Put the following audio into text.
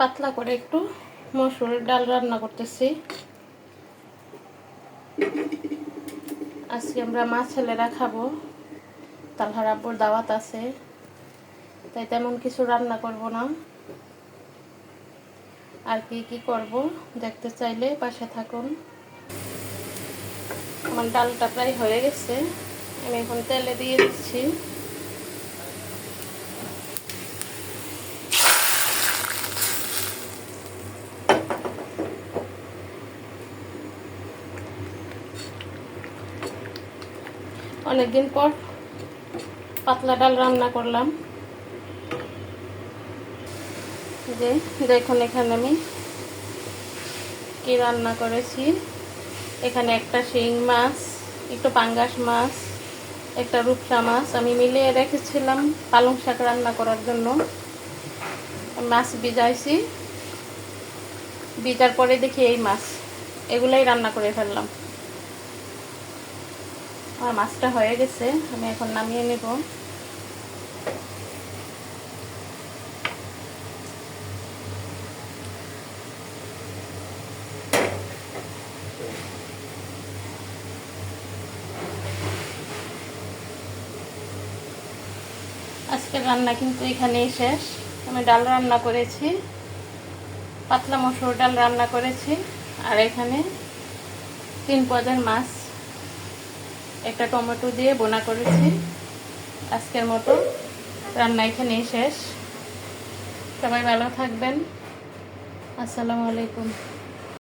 পাতলা করে একটু মসুর ডাল রান্না করতেছি। আজকে আমরা মা ছেলেরা খাব। তালহার আব্বুর দাওয়াত আছে। তাই তেমন কিছু রান্না করব না। আর কি কি করব দেখতে চাইলে পাশে থাকুন। আমার ডালটা প্রায় হয়ে গেছে। আমি এখন তেলে দিয়ে দিচ্ছি। অনেকদিন পর পাতলা ডাল রান্না করলাম। যে দেখুন এখানে আমি কি রান্না করেছি। এখানে একটা শিং মাছ, একটু পাঙ্গাস মাছ, একটা রূপসা মাছ আমি মিলিয়ে রেখেছিলাম পালং শাক রান্না করার জন্য। মাছ ভিজাইছি। ভিজার পরে দেখি এই মাছ, এগুলাই রান্না করে ফেললাম। আমার মাছটা হয়ে গেছে, আমি এখন নামিয়ে নেব। আজকের রান্না কিন্তু এখানেই শেষ। আমি ডাল রান্না করেছি, পাতলা মসুর ডাল রান্না করেছি, আর এখানে তিন পদের মাছ। একটা টমেটো দিয়ে বোনা করেছি। আজকের মতো রান্না এখানেই শেষ। সবাই ভালো থাকবেন। আসসালামু আলাইকুম।